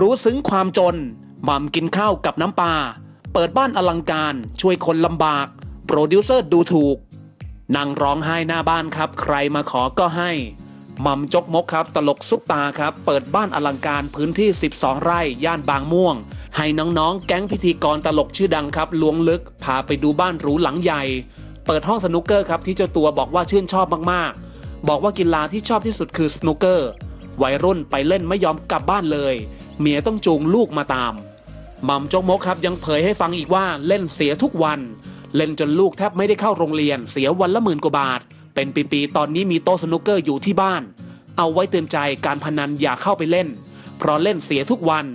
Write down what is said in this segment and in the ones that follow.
รู้ซึ้งความจนหม่ำกินข้าวกับน้ำปลา เปิดบ้านอลังการ ช่วยคนลำบาก โปรดิวเซอร์ดูถูกนั่งร้องไห้หน้าบ้านครับ ใครมาขอก็ให้หม่ำจกมกครับ ตลกซุปตาครับ เปิดบ้านอลังการพื้นที่ 12 ไร่ย่านบางม่วง ให้น้องๆ แก๊งพิธีกรตลกชื่อดังครับล้วงลึก พาไปดูบ้านหรูหลังใหญ่ เปิดห้องสนุกเกอร์ครับที่เจ้าตัวบอกว่าชื่นชอบมากๆ บอกว่ากีฬาที่ชอบที่สุดคือสนุกเกอร์วัยรุ่นไปเล่นไม่ยอมกลับบ้านเลย เมียต้องจูงลูกมาตามม่ำจกมกครับยังเผยให้ฟังอีกว่าเล่นเสียทุกวัน เล่นจนลูกแทบไม่ได้เข้าโรงเรียนเสียวันละหมื่นกว่าบาท เป็นปีๆตอนนี้มีโต๊ะสนุกเกอร์อยู่ที่บ้าน เอาไว้เตือนใจการพนันอย่าเข้าไปเล่น เพราะเล่นเสียทุกวัน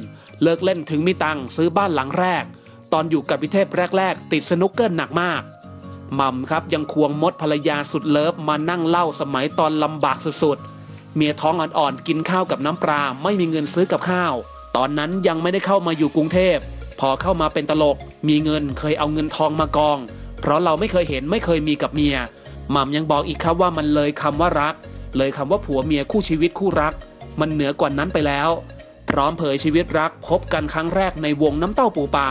เลิกเล่นถึงมีตังค์ซื้อบ้านหลังแรก ตอนอยู่กับพิเทพแรก ๆ ติดสนุกเกอร์หนักมากม่ำครับยังควงมดภรรยาสุดเลิฟมานั่งเล่าสมัยตอนลำบากสุดๆ เมียท้องอ่อนๆกินข้าวกับน้ำปลาไม่มีเงินซื้อกับข้าว ตอนนั้นยังไม่ได้เข้ามาอยู่กรุงเทพ พอเข้ามาเป็นตลก มีเงินเคยเอาเงินทองมากอง เพราะเราไม่เคยเห็นไม่เคยมีกับเมียหม่ำยังบอกอีกครับว่ามันเลยคำว่ารัก เลยคำว่าผัวเมียคู่ชีวิตคู่รัก มันเหนือกว่านั้นไปแล้ว พร้อมเผยชีวิตรักพบกันครั้งแรกในวงน้ำเต้าปูปลา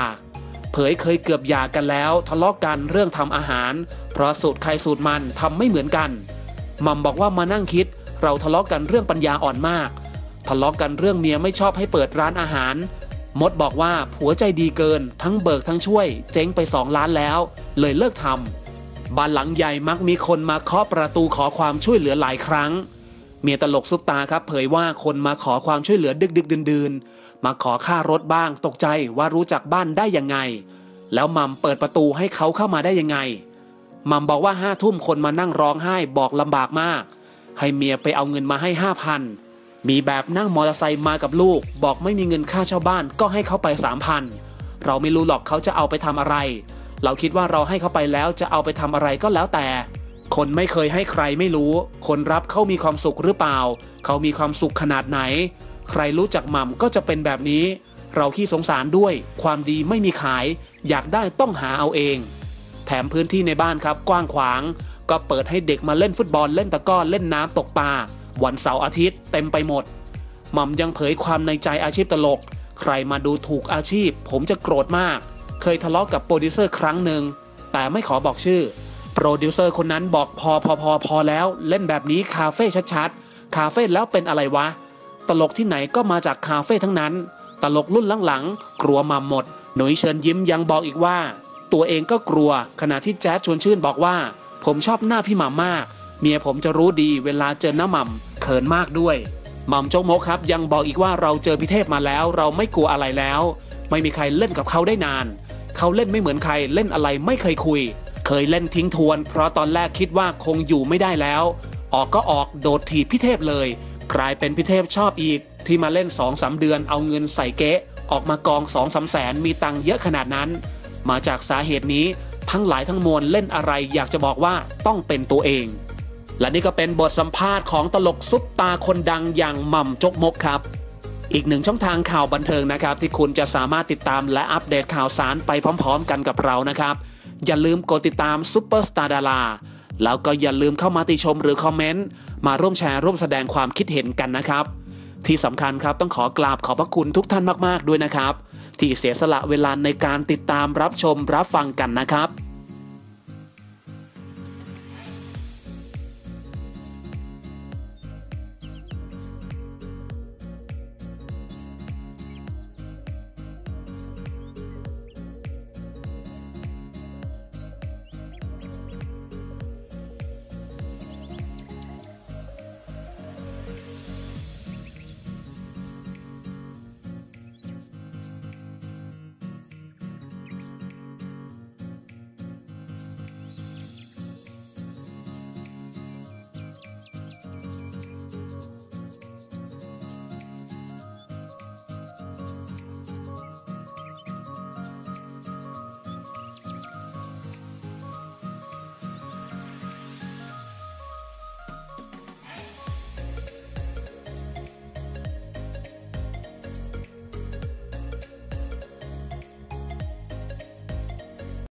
เผยเคยเกือบหย่ากันแล้วทะเลาะกันเรื่องทำอาหาร เพราะสูตรใครสูตรมันทำไม่เหมือนกันหม่ำบอกว่ามานั่งคิด เราทะเลาะกันเรื่องปัญญาอ่อนมาก ทะเลาะกันเรื่องเมียไม่ชอบให้เปิดร้านอาหาร มดบอกว่าผัวใจดีเกิน ทั้งเบิกทั้งช่วย เจ๊งไปสองล้านแล้ว เลยเลิกทำบ้านหลังใหญ่มักมีคนมาเคาะประตูขอความช่วยเหลือหลายครั้ง เมียตลกซุปตาครับเผยว่าคนมาขอความช่วยเหลือดึกดึกดื่นดืนมาขอค่ารถบ้างตกใจว่ารู้จักบ้านได้ยังไง แล้วมัมเปิดประตูให้เขาเข้ามาได้ยังไงมัมบอกว่าห้าทุ่มคนมานั่งร้องไห้บอกลำบากมาก ให้เมียไปเอาเงินมาให้ห้าพันมีแบบนั่งมอเตอร์ไซค์มากับลูก บอกไม่มีเงินค่าเช่าบ้านก็ให้เขาไปสามพันเราไม่รู้หรอกเขาจะเอาไปทำอะไร เราคิดว่าเราให้เขาไปแล้วจะเอาไปทำอะไรก็แล้วแต่ คนไม่เคยให้ใครไม่รู้ คนรับเขามีความสุขหรือเปล่า เขามีความสุขขนาดไหน ใครรู้จักหม่ำก็จะเป็นแบบนี้ เราขี้สงสารด้วย ความดีไม่มีขาย อยากได้ต้องหาเอาเอง แถมพื้นที่ในบ้านครับกว้างขวาง ก็เปิดให้เด็กมาเล่นฟุตบอลเล่นตะก้อเล่นน้ำตกปลาวันเสาร์อาทิตย์ เต็มไปหมดหม่ำยังเผยความในใจอาชีพตลก ใครมาดูถูกอาชีพ ผมจะโกรธมาก เคยทะเลาะกับโปรดิวเซอร์ครั้งหนึ่งแต่ไม่ขอบอกชื่อ โปรดิวเซอร์คนนั้นบอกพอพอพอพอแล้ว เล่นแบบนี้คาเฟ่ชัดๆ คาเฟ่แล้วเป็นอะไรวะ ตลกที่ไหนก็มาจากคาเฟ่ทั้งนั้น ตลกรุ่นหลังๆ กลัวมาหมด หนุยเชิญยิ้มยังบอกอีกว่า ตัวเองก็กลัวขณะที่แจ๊ดชวนชื่นบอกว่า ผมชอบหน้าพี่หม่ำมาก เมียผมจะรู้ดีเวลาเจอหน้าหม่ำเขินมากด้วย หม่ำโจกมกครับยังบอกอีกว่าเราเจอพิเทพมาแล้ว เราไม่กลัวอะไรแล้ว ไม่มีใครเล่นกับเขาได้นาน เขาเล่นไม่เหมือนใครเล่นอะไรไม่เคยคุย เคยเล่นทิ้งทวน เพราะตอนแรกคิดว่าคงอยู่ไม่ได้แล้ว ออกก็ออกโดดถีบพิเทพเลย กลายเป็นพิเทพชอบอีก ที่มาเล่น2องสาเดือนเอาเงินใส่เก๊ะออกมากอง2องสาแสนมีตังค์เยอะขนาดนั้น มาจากสาเหตุนี้ทั้งหลายทั้งมวลเล่นอะไรอยากจะบอกว่าต้องเป็นตัวเอง และนี่ก็เป็นบทสัมภาษณ์ของตลกซุปตาคนดังอย่างหม่ำจกมกครับ อีกหนึ่งช่องทางข่าวบันเทิงนะครับ ที่คุณจะสามารถติดตามและอัปเดตข่าวสารไปพร้อมๆ กันกับเรานะครับ อย่าลืมกดติดตามซุปเปอร์สตาร์ดาราแล้วก็อย่าลืมเข้ามาติชมหรือคอมเมนต์มาร่วมแชร์ร่วมแสดงความคิดเห็นกันนะครับ ที่สำคัญครับต้องขอกราบขอบพระคุณทุกท่านมากๆด้วยนะครับ ที่เสียสละเวลาในการติดตามรับชมรับฟังกันนะครับ